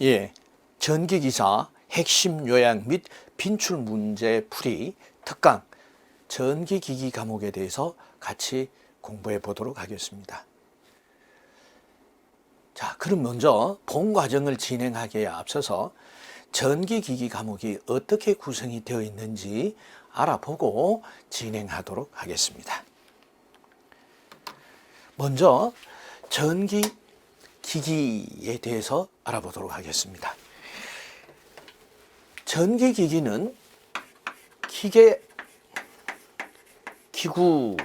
예, 전기기사 핵심 요약 및 빈출 문제 풀이 특강 전기기기 과목에 대해서 같이 공부해 보도록 하겠습니다. 자, 그럼 먼저 본 과정을 진행하기에 앞서서 전기기기 과목이 어떻게 구성이 되어 있는지 알아보고 진행하도록 하겠습니다. 먼저 전기 기기에 대해서 알아보도록 하겠습니다. 전기 기기는 기계 기구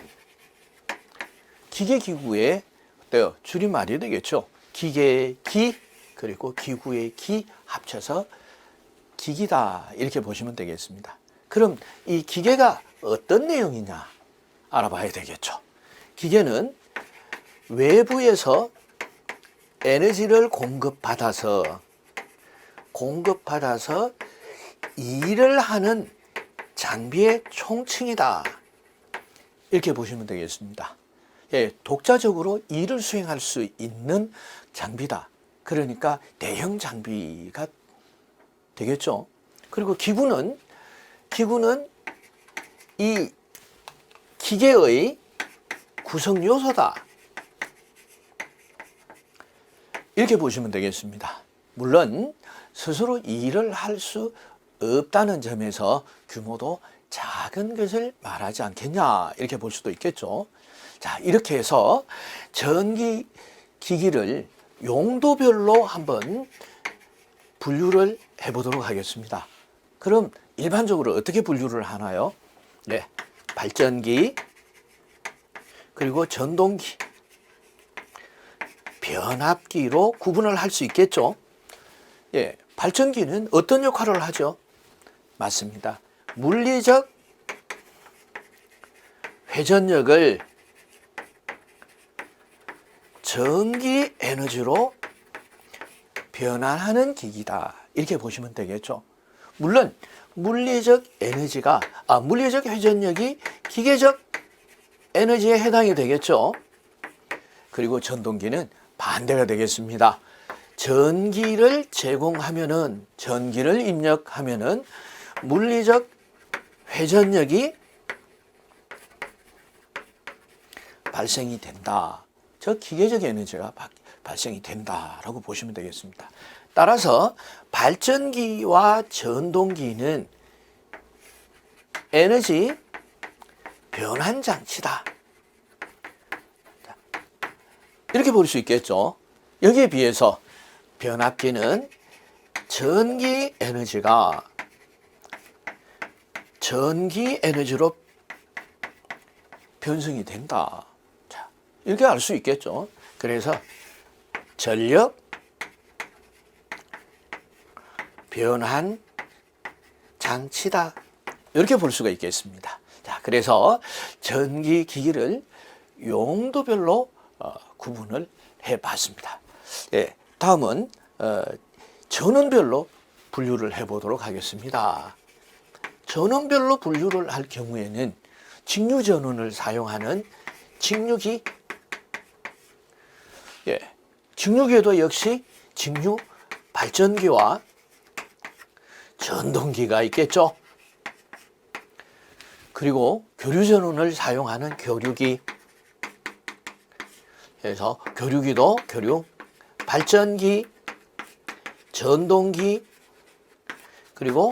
기계 기구의 어때요? 줄임말이 되겠죠. 기계 기 그리고 기구의 기 합쳐서 기기다 이렇게 보시면 되겠습니다. 그럼 이 기계가 어떤 내용이냐 알아봐야 되겠죠. 기계는 외부에서 에너지를 공급받아서 공급받아서 일을 하는 장비의 총칭이다. 이렇게 보시면 되겠습니다. 예, 독자적으로 일을 수행할 수 있는 장비다. 그러니까 대형 장비가 되겠죠. 그리고 기구는 기구는 이 기계의 구성 요소다. 이렇게 보시면 되겠습니다. 물론 스스로 일을 할 수 없다는 점에서 규모도 작은 것을 말하지 않겠냐 이렇게 볼 수도 있겠죠. 자 이렇게 해서 전기 기기를 용도별로 한번 분류를 해보도록 하겠습니다. 그럼 일반적으로 어떻게 분류를 하나요? 네, 발전기 그리고 전동기 변압기로 구분을 할 수 있겠죠. 예, 발전기는 어떤 역할을 하죠? 맞습니다. 물리적 회전력을 전기 에너지로 변환하는 기기다. 이렇게 보시면 되겠죠. 물론 물리적 에너지가 아 물리적 회전력이 기계적 에너지에 해당이 되겠죠. 그리고 전동기는 반대가 되겠습니다. 전기를 제공하면은 전기를 입력하면은 물리적 회전력이 발생이 된다. 저 기계적 에너지가 바- 발생이 된다라고 보시면 되겠습니다. 따라서 발전기와 전동기는 에너지 변환 장치다. 자, 이렇게 볼 수 있겠죠. 여기에 비해서 변압기는 전기 에너지가 전기 에너지로 변성이 된다. 자, 이렇게 알 수 있겠죠. 그래서 전력 변환 장치다. 이렇게 볼 수가 있겠습니다. 자, 그래서 전기 기기를 용도별로 어, 구분을 해 봤습니다. 예, 다음은 어, 전원별로 분류를 해 보도록 하겠습니다. 전원별로 분류를 할 경우에는 직류 전원을 사용하는 직류기 예, 직류기에도 역시 직류 발전기와 전동기가 있겠죠. 그리고 교류 전원을 사용하는 교류기 그래서 교류기도 교류 발전기 전동기 그리고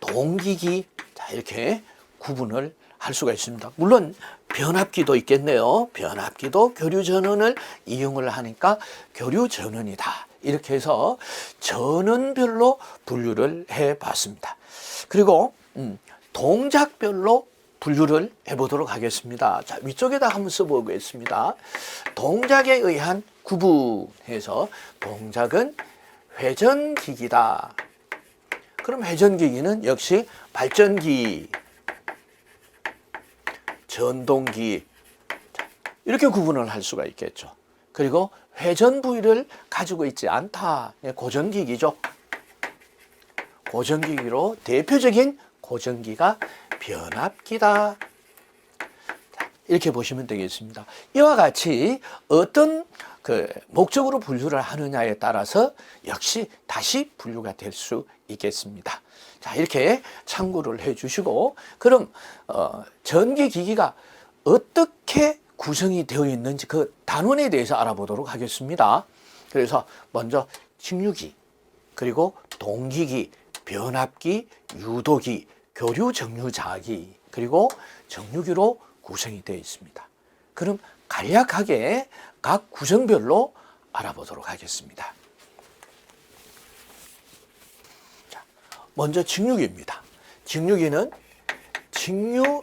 동기기 자 이렇게 구분을 할 수가 있습니다. 물론 변압기도 있겠네요. 변압기도 교류 전원을 이용을 하니까 교류 전원이다. 이렇게 해서 전원별로 분류를 해 봤습니다. 그리고 음, 동작별로 분류를 해 보도록 하겠습니다. 자, 위쪽에다 한번 써 보겠습니다. 동작에 의한 구분해서 동작은 회전기기다. 그럼 회전기기는 역시 발전기, 전동기 자, 이렇게 구분을 할 수가 있겠죠. 그리고 회전 부위를 가지고 있지 않다. 예, 고전기기죠. 고전기기로 대표적인 고전기가 변압기다. 자, 이렇게 보시면 되겠습니다. 이와 같이 어떤 그 목적으로 분류를 하느냐에 따라서 역시 다시 분류가 될 수 있겠습니다. 자, 이렇게 참고를 해 주시고 그럼 어, 전기 기기가 어떻게 구성이 되어 있는지 그 단원에 대해서 알아보도록 하겠습니다. 그래서 먼저 직류기, 그리고 동기기, 변압기, 유도기, 교류 정류자기, 그리고 정류기로 구성이 되어 있습니다. 그럼 간략하게 각 구성별로 알아보도록 하겠습니다. 자, 먼저 직류기입니다. 직류기는 직류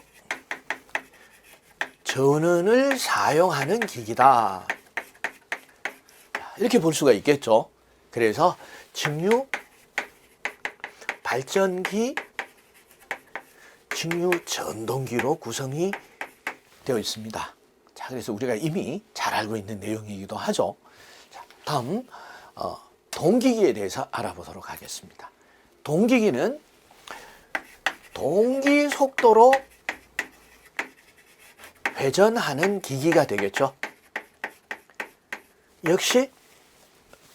전원을 사용하는 기기다. 이렇게 볼 수가 있겠죠. 그래서 직류 발전기, 직류 전동기로 구성이 되어 있습니다. 자, 그래서 우리가 이미 잘 알고 있는 내용이기도 하죠. 자, 다음 어, 동기기에 대해서 알아보도록 하겠습니다. 동기기는 동기 속도로 회전하는 기기가 되겠죠. 역시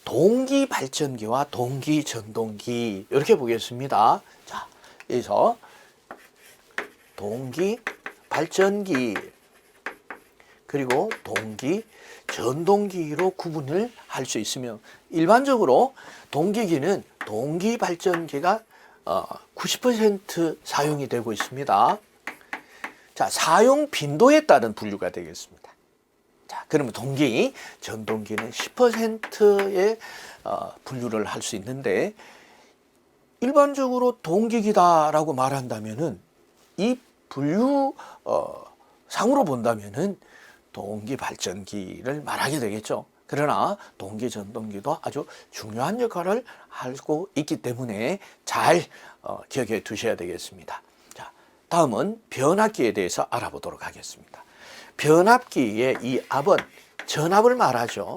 동기 발전기와 동기 전동기 이렇게 보겠습니다. 자, 여기서 동기 발전기 그리고 동기 전동기로 구분을 할 수 있으며 일반적으로 동기기는 동기 발전기가 어, 90% 사용이 되고 있습니다. 자, 사용 빈도에 따른 분류가 되겠습니다. 자, 그러면 동기, 전동기는 10%의 어, 분류를 할 수 있는데 일반적으로 동기기다라고 말한다면은 이 분류 어, 상으로 본다면은 동기 발전기를 말하게 되겠죠. 그러나 동기 전동기도 아주 중요한 역할을 하고 있기 때문에 잘 어, 기억해 두셔야 되겠습니다. 자, 다음은 변압기에 대해서 알아보도록 하겠습니다. 변압기의 이 압은 전압을 말하죠.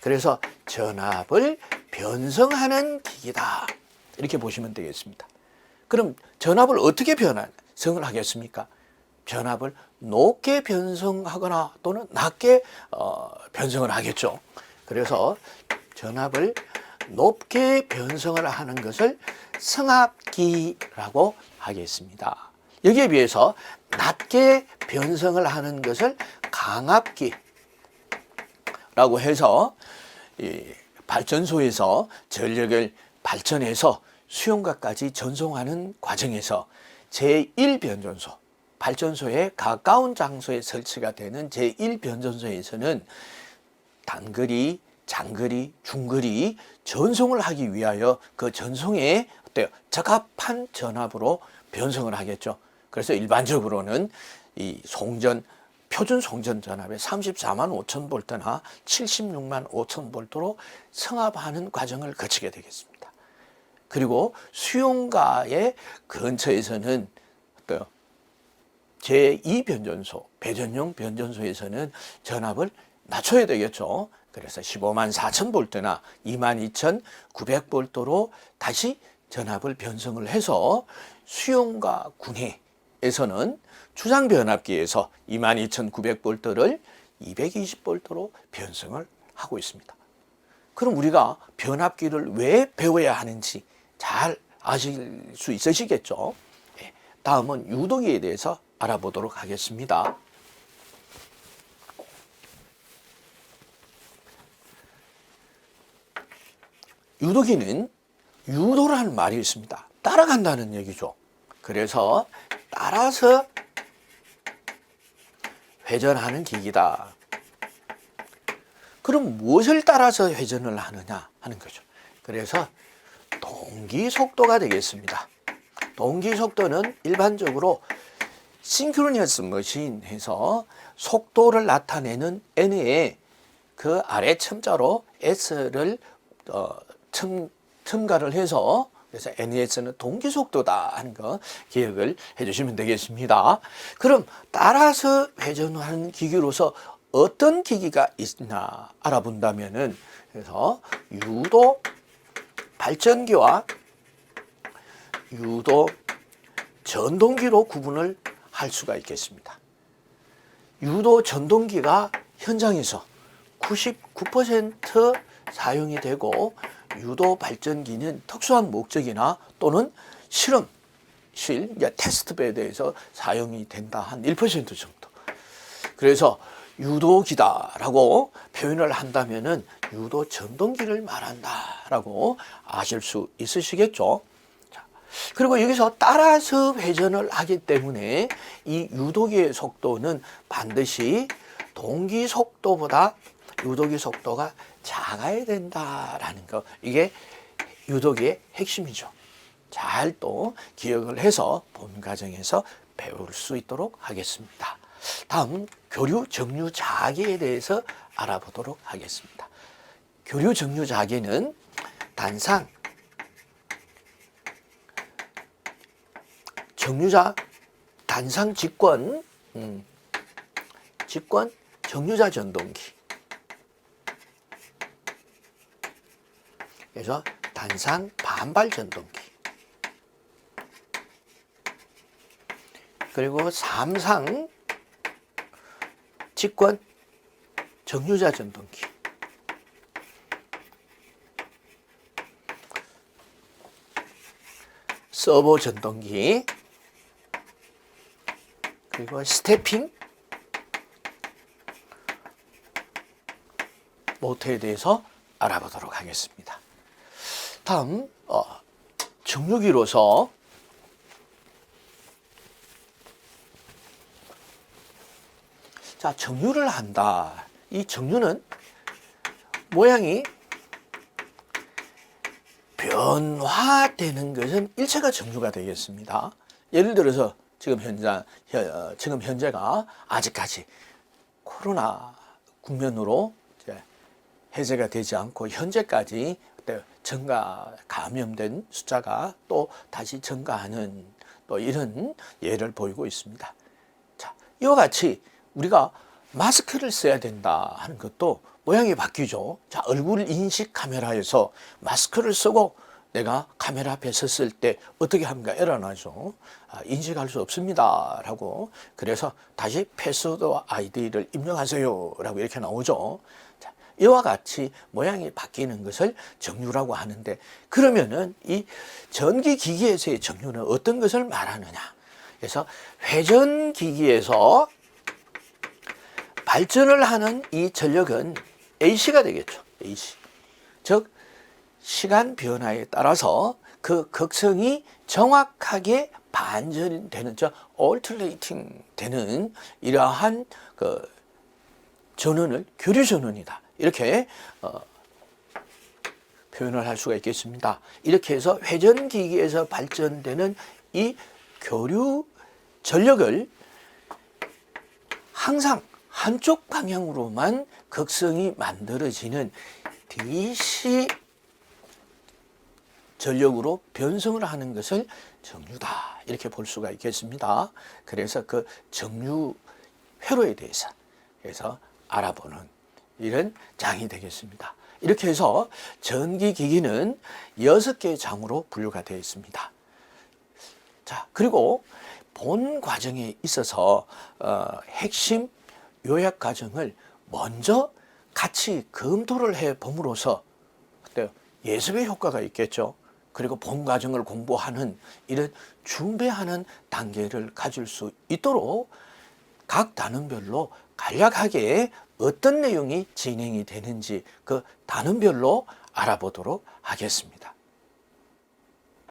그래서 전압을 변성하는 기기다. 이렇게 보시면 되겠습니다. 그럼 전압을 어떻게 변성을 하겠습니까? 변압을 높게 변성하거나 또는 낮게 어, 변성을 하겠죠. 그래서 전압을 높게 변성을 하는 것을 성압기라고 하겠습니다. 여기에 비해서 낮게 변성을 하는 것을 강압기라고 해서 이 발전소에서 전력을 발전해서 수용가까지 전송하는 과정에서 제1변전소, 발전소에 가까운 장소에 설치가 되는 제1변전소에서는 단거리, 장거리, 중거리 전송을 하기 위하여 그 전송에 어때요? 적합한 전압으로 변성을 하겠죠. 그래서 일반적으로는 이 송전 표준 송전 전압의 34만 5천 볼트나 76만 5천 볼트로 성압하는 과정을 거치게 되겠습니다. 그리고 수용가의 근처에서는 어때요? 제2변전소, 배전용 변전소에서는 전압을 낮춰야 되겠죠. 그래서 15만 4천 볼트나 2만 2천 900 볼트로 다시 전압을 변성을 해서 수용가 군해 에서는 추상 변압기에서 22,900 볼트를 220 볼트로 변성을 하고 있습니다. 그럼 우리가 변압기를 왜 배워야 하는지 잘 아실 수 있으시겠죠? 네, 다음은 유도기에 대해서 알아보도록 하겠습니다. 유도기는 유도라는 말이 있습니다. 따라간다는 얘기죠. 그래서 따라서 회전하는 기기다. 그럼 무엇을 따라서 회전을 하느냐 하는 거죠. 그래서 동기 속도가 되겠습니다. 동기 속도는 일반적으로 싱크로니어스 머신에서 속도를 나타내는 n에 그 아래 첨자로 s를 어, 첨, 첨가를 해서 그래서 NES는 동기 속도다 하는 거 기억을 해주시면 되겠습니다. 그럼 따라서 회전하는 기기로서 어떤 기기가 있나 알아본다면은 그래서 유도 발전기와 유도 전동기로 구분을 할 수가 있겠습니다. 유도 전동기가 현장에서 99% 사용이 되고 유도 발전기는 특수한 목적이나 또는 실험 실 이제 테스트 베드에서 사용이 된다 한 1% 정도. 그래서 유도기다라고 표현을 한다면은 유도 전동기를 말한다라고 아실 수 있으시겠죠. 자, 그리고 여기서 따라서 회전을 하기 때문에 이 유도기의 속도는 반드시 동기 속도보다 유도기 속도가 작아야 된다라는 거. 이게 유도기의 핵심이죠. 잘 또 기억을 해서 본 과정에서 배울 수 있도록 하겠습니다. 다음 교류 정류 자기에 대해서 알아보도록 하겠습니다. 교류 정류 자기는 단상 정류자 단상 직권 음, 직권 정류자 전동기 그래서 단상 반발 전동기. 그리고 삼상 직권 정류자 전동기. 서버 전동기. 그리고 스태핑. 모터에 대해서 알아보도록 하겠습니다. 다음 어, 정류기로서 자 정류를 한다. 이 정류는 모양이 변화되는 것은 일체가 정류가 되겠습니다. 예를 들어서 지금 현재 현- 지금 현재가 아직까지 코로나 국면으로 해제가 되지 않고 현재까지 그 때 증가 감염된 숫자가 또 다시 증가하는 또 이런 예를 보이고 있습니다. 자, 이와 같이 우리가 마스크를 써야 된다 하는 것도 모양이 바뀌죠. 자, 얼굴 인식 카메라에서 마스크를 쓰고 내가 카메라 앞에 섰을 때 어떻게 합니까? 에러 나죠. 아, 인식할 수 없습니다. 라고. 그래서 다시 패스워드 아이디를 입력하세요. 라고 이렇게 나오죠. 자, 이와 같이 모양이 바뀌는 것을 정류라고 하는데 그러면은 이 전기 기기에서의 정류는 어떤 것을 말하느냐? 그래서 회전 기기에서 발전을 하는 이 전력은 AC가 되겠죠. AC. 즉 시간 변화에 따라서 그 극성이 정확하게 반전되는 저 얼터레이팅 되는 이러한 그 전원을 교류 전원이다. 이렇게 어, 표현을 할 수가 있겠습니다. 이렇게 해서 회전 기기에서 발전되는 이 교류 전력을 항상 한쪽 방향으로만 극성이 만들어지는 DC 전력으로 변성을 하는 것을 정류다 이렇게 볼 수가 있겠습니다. 그래서 그 정류 회로에 대해서 그래서 알아보는 이런 장이 되겠습니다. 이렇게 해서 전기 기기는 여섯 개의 장으로 분류가 되어 있습니다. 자 그리고 본 과정에 있어서 어, 핵심 요약 과정을 먼저 같이 검토를 해 봄으로써 예습의 효과가 있겠죠. 그리고 본 과정을 공부하는 이런 준비하는 단계를 가질 수 있도록 각 단원별로 간략하게 어떤 내용이 진행이 되는지 그 단원별로 알아보도록 하겠습니다.